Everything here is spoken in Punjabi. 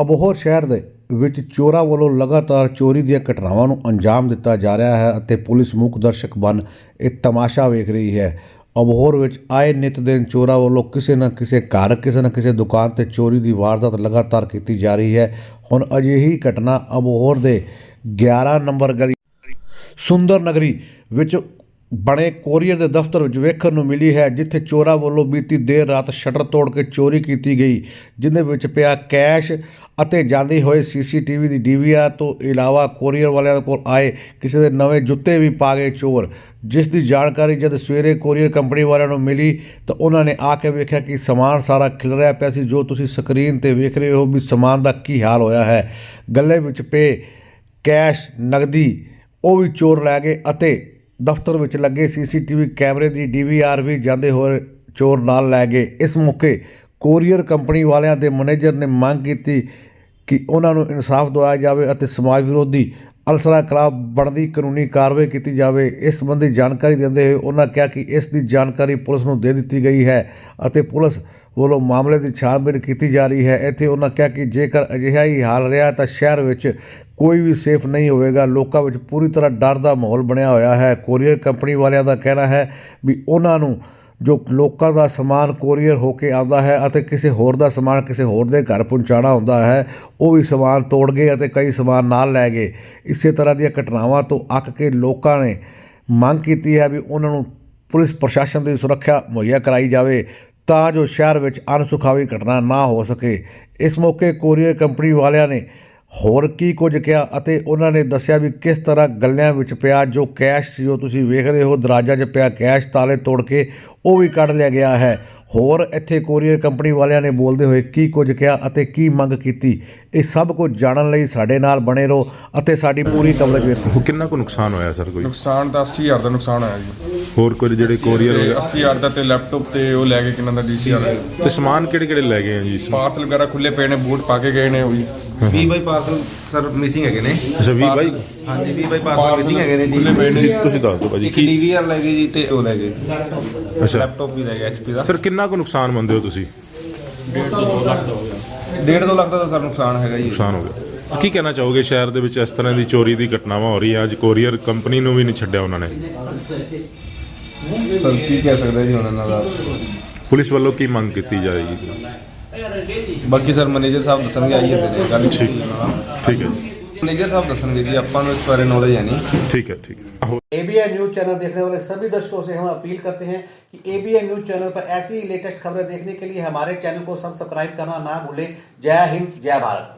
ਅਬੋਹਰ ਸ਼ਹਿਰ ਦੇ ਵਿੱਚ ਚੋਰਾਂ ਵੱਲੋਂ ਲਗਾਤਾਰ ਚੋਰੀ ਦੀਆਂ ਘਟਨਾਵਾਂ ਨੂੰ ਅੰਜਾਮ ਦਿੱਤਾ ਜਾ ਰਿਹਾ ਹੈ ਅਤੇ ਪੁਲਿਸ ਮੁੱਖ ਦਰਸ਼ਕ ਬਣ ਇਹ ਤਮਾਸ਼ਾ ਵੇਖ ਰਹੀ ਹੈ। ਅਬੋਹਰ ਵਿੱਚ ਆਏ ਨਿਤ ਦਿਨ ਚੋਰਾਂ ਵੱਲੋਂ ਕਿਸੇ ਨਾ ਕਿਸੇ ਘਰ, ਕਿਸੇ ਨਾ ਕਿਸੇ ਦੁਕਾਨ ਤੇ ਚੋਰੀ ਦੀ ਵਾਰਦਾਤ ਲਗਾਤਾਰ ਕੀਤੀ ਜਾ ਰਹੀ ਹੈ। ਹੁਣ ਅਜਿਹੀ ਘਟਨਾ ਅਬੋਹਰ ਦੇ 11 ਨੰਬਰ ਗਲੀ ਸੁੰਦਰ ਨਗਰੀ ਵਿੱਚ ਬਣੇ ਕੋਰੀਅਰ ਦੇ ਦਫ਼ਤਰ ਵਿੱਚ ਵੇਖਣ ਨੂੰ ਮਿਲੀ ਹੈ, ਜਿੱਥੇ ਚੋਰਾਂ ਵੱਲੋਂ ਬੀਤੀ ਦੇਰ ਰਾਤ ਸ਼ਟਰ ਤੋੜ ਕੇ ਚੋਰੀ ਕੀਤੀ ਗਈ, ਜਿੰਦੇ ਵਿੱਚ ਪਿਆ ਕੈਸ਼ ਅਤੇ ਜਾਂਦੀ ਹੋਏ ਸੀਸੀਟੀਵੀ ਦੀ ਡੀਵੀਆਰ ਤੋਂ ਇਲਾਵਾ ਕੋਰੀਅਰ ਵਾਲਿਆਂ ਕੋਲ ਆਏ ਕਿਸੇ ਦੇ ਨਵੇਂ ਜੁੱਤੇ ਵੀ ਪਾ ਗਏ ਚੋਰ। ਜਿਸ ਦੀ ਜਾਣਕਾਰੀ ਜਦ ਸਵੇਰੇ ਕੋਰੀਅਰ ਕੰਪਨੀ ਵਾਲਿਆਂ ਨੂੰ ਮਿਲੀ, ਤਾਂ ਉਹਨਾਂ ਨੇ ਆ ਕੇ ਵੇਖਿਆ ਕਿ ਸਮਾਨ ਸਾਰਾ ਖਿਲ ਰਿਹਾ ਪਿਆ ਸੀ, ਜੋ ਤੁਸੀਂ ਸਕਰੀਨ ਤੇ ਵੇਖ ਰਹੇ ਹੋ ਵੀ ਸਮਾਨ ਦਾ ਕੀ ਹਾਲ ਹੋਇਆ ਹੈ। ਗੱਲੇ ਵਿੱਚ ਪਏ ਕੈਸ਼ ਨਗਦੀ ਉਹ ਵੀ ਚੋਰ ਲੈ ਗਏ ਅਤੇ ਦਫ਼ਤਰ ਵਿੱਚ ਲੱਗੇ ਸੀਸੀਟੀਵੀ ਕੈਮਰੇ ਦੀ ਡੀਵੀਆਰ ਵੀ ਜਾਂਦੇ ਹੋਏ ਚੋਰ ਨਾਲ ਲੈ ਗਏ। ਇਸ ਮੌਕੇ ਕੋਰੀਅਰ ਕੰਪਨੀ ਵਾਲਿਆਂ ਦੇ ਮੈਨੇਜਰ ਨੇ ਮੰਗ ਕੀਤੀ ਕਿ ਉਹਨਾਂ ਨੂੰ ਇਨਸਾਫ ਦਿਵਾਇਆ ਜਾਵੇ ਅਤੇ ਸਮਾਜ ਵਿਰੋਧੀ ਅਲਸਰਾ ਖਿਲਾਫ ਬਣਦੀ ਕਾਨੂੰਨੀ ਕਾਰਵਾਈ ਕੀਤੀ ਜਾਵੇ। ਇਸ ਸੰਬੰਧੀ ਜਾਣਕਾਰੀ ਦਿੰਦੇ ਹੋਏ ਉਹਨਾਂ ਕਿਹਾ ਕਿ ਇਸ ਦੀ ਜਾਣਕਾਰੀ ਪੁਲਿਸ ਨੂੰ ਦੇ ਦਿੱਤੀ ਗਈ ਹੈ ਅਤੇ ਪੁਲਿਸ ਵੱਲੋਂ ਮਾਮਲੇ ਦੀ ਛਾਣਬੀਣ ਕੀਤੀ ਜਾ ਰਹੀ ਹੈ। ਇੱਥੇ ਉਹਨਾਂ ਕਿਹਾ ਕਿ ਜੇਕਰ ਅਜਿਹਾ ਹੀ ਹਾਲ ਰਿਹਾ ਤਾਂ ਸ਼ਹਿਰ ਵਿੱਚ ਕੋਈ ਵੀ ਸੇਫ ਨਹੀਂ ਹੋਵੇਗਾ। ਲੋਕਾਂ ਵਿੱਚ ਪੂਰੀ ਤਰ੍ਹਾਂ ਡਰ ਦਾ ਮਾਹੌਲ ਬਣਿਆ ਹੋਇਆ ਹੈ। ਕੋਰੀਅਰ ਕੰਪਨੀ ਵਾਲਿਆਂ ਦਾ ਕਹਿਣਾ ਹੈ ਵੀ ਉਹਨਾਂ ਨੂੰ ਜੋ ਲੋਕਾਂ ਦਾ ਸਮਾਨ ਕੋਰੀਅਰ ਹੋ ਕੇ ਆਉਂਦਾ ਹੈ ਅਤੇ ਕਿਸੇ ਹੋਰ ਦਾ ਸਮਾਨ ਕਿਸੇ ਹੋਰ ਦੇ ਘਰ ਪਹੁੰਚਾਉਣਾ ਹੁੰਦਾ ਹੈ, ਉਹ ਵੀ ਸਮਾਨ ਤੋੜ ਗਏ ਅਤੇ ਕਈ ਸਮਾਨ ਨਾਲ ਲੈ ਗਏ। ਇਸੇ ਤਰ੍ਹਾਂ ਦੀਆਂ ਘਟਨਾਵਾਂ ਤੋਂ ਅੱਕ ਕੇ ਲੋਕਾਂ ਨੇ ਮੰਗ ਕੀਤੀ ਹੈ ਵੀ ਉਹਨਾਂ ਨੂੰ ਪੁਲਿਸ ਪ੍ਰਸ਼ਾਸਨ ਦੀ ਸੁਰੱਖਿਆ ਮੁਹੱਈਆ ਕਰਾਈ ਜਾਵੇ ਤਾਂ ਜੋ ਸ਼ਹਿਰ ਵਿੱਚ ਅਣਸੁਖਾਵੀ ਘਟਨਾ ਨਾ ਹੋ ਸਕੇ। ਇਸ ਮੌਕੇ ਕੋਰੀਅਰ ਕੰਪਨੀ ਵਾਲਿਆਂ ਨੇ ਹੋਰ ਕੀ ਕੁਝ ਕਿਹਾ ਅਤੇ ਉਹਨਾਂ ਨੇ ਦੱਸਿਆ ਵੀ ਕਿਸ ਤਰ੍ਹਾਂ ਗੱਲਿਆਂ ਵਿੱਚ ਪਿਆ, ਜੋ ਕੈਸ਼ ਸੀ ਉਹ ਤੁਸੀਂ ਵੇਖ ਰਹੇ ਹੋ ਦਰਾਜਾ 'ਚ ਪਿਆ, ਕੈਸ਼ ਤਾਲੇ ਤੋੜ ਕੇ ਉਹ ਵੀ ਕੱਢ ਲਿਆ ਗਿਆ ਹੈ। ਹੋਰ ਇੱਥੇ ਕੋਰੀਅਰ ਕੰਪਨੀ ਵਾਲਿਆਂ ਨੇ ਬੋਲਦੇ ਹੋਏ ਕੀ ਕੁਝ ਕਿਹਾ ਅਤੇ ਕੀ ਮੰਗ ਕੀਤੀ? ਇਹ ਸਭ ਕੁਝ ਜਾਣਨ ਲਈ ਸਾਡੇ ਨਾਲ ਬਣੇ ਰਹੋ ਅਤੇ ਸਾਡੀ ਪੂਰੀ ਕਵਰੇਜ ਵੇਖੋ। ਉਹ ਕਿੰਨਾ ਕੁ ਨੁਕਸਾਨ ਹੋਇਆ ਸਰ ਕੋਈ? ਨੁਕਸਾਨ ਤਾਂ 80000 ਦਾ ਨੁਕਸਾਨ ਹੋਇਆ ਜੀ। ਹੋਰ ਕੋਈ ਜਿਹੜੇ ਕੋਰੀਅਰ ਤੇ ਵਗੈਰਾ 80000 ਦਾ ਤੇ ਲੈਪਟਾਪ ਤੇ ਉਹ ਲੈ ਕੇ ਕਿੰਨਾ ਦਾ ਡੀਸੀਆਰ ਤੇ ਸਮਾਨ ਕਿਹੜੇ ਕਿਹੜੇ ਲੈ ਗਏ ਆ ਜੀ ਪਾਰਸਲ ਵਗੈਰਾ ਖੁੱਲੇ ਪਏ ਨੇ ਬੂਟ ਪਾ ਕੇ ਗਏ ਨੇ ਉਹ ਵੀ 20 ਬਾਈ ਪਾਰਸਲ ਸਰ ਮਿਸਿੰਗ ਹੈਗੇ ਨੇ। ਅੱਛਾ ਵੀ ਬਾਈ? ਹਾਂਜੀ 20 ਬਾਈ ਪਾਰਸਲ ਮਿਸਿੰਗ ਹੈਗੇ ਨੇ ਜੀ। ਖੁੱਲੇ ਪਏ ਨੇ। ਤੁਸੀਂ ਤੁਸੀਂ ਦੱਸ ਦਿਓ ਭਾਜੀ ਇੱਕ ਕੀ ਡੀਵੀਆਰ ਲੈ ਗਏ ਜੀ ਤੇ ਉਹ ਲੈ ਗਏ। ਅੱਛਾ। ਲੈਪਟਾਪ ਵੀ ਲੈ ਗਏ ਐਚਪੀ ਦਾ। ਸਰ ਕਿੰਨਾ ਕੁ ਨੁਕਸਾਨ ਮੰਨਦੇ ਹੋ ਤੁਸੀਂ? 1.5 2 ਲੱਖ ਦਾ ਤਾਂ ਸਰ ਨੁਕਸਾਨ ਹੈਗਾ ਜੀ। ਨੁਕਸਾਨ ਹੋ ਗਿਆ। ਕੀ ਕਹਿਣਾ ਚਾਹੋਗੇ? ਸ਼ਹਿਰ ਦੇ ਵਿੱਚ ਇਸ ਤਰ੍ਹਾਂ ਦੀ ਚੋਰੀ ਦੀ ਘਟਨਾਵਾਂ ਹੋ ਰਹੀਆਂ ਅੱਜ ਕੋਰੀਅਰ ਕੰਪਨੀ ਨੂੰ ਵੀ ਨਹੀਂ ਛੱਡਿਆ ਉਹਨਾਂ ਨੇ। ਸਰ ਕੀ ਕਹਿ ਸਕਦੇ ਜੀ ਇਹਨਾਂ ਦਾ? ਪੁਲਿਸ ਵੱਲੋਂ ਕੀ ਮੰਗ ਕੀਤੀ ਜਾਏਗੀ? ਬਾਕੀ ਸਰ ਮੈਨੇਜਰ ਸਾਹਿਬ ਦੱਸਣਗੇ ਆਈਏ ਤੇ ਗੱਲ ਠੀਕ। ਠੀਕ ਹੈ ਜੀ। मैनेजर साहब दसनगे जी अपन इस बारे नॉलेज है नहीं ठीक है ठीक है एबीएन न्यूज़ चैनल देखने वाले सभी दर्शकों से हम अपील करते हैं कि एबीएन न्यूज़ चैनल पर ऐसी लेटेस्ट खबरें देखने के लिए हमारे चैनल को सब्सक्राइब करना ना भूलें जय हिंद जय भारत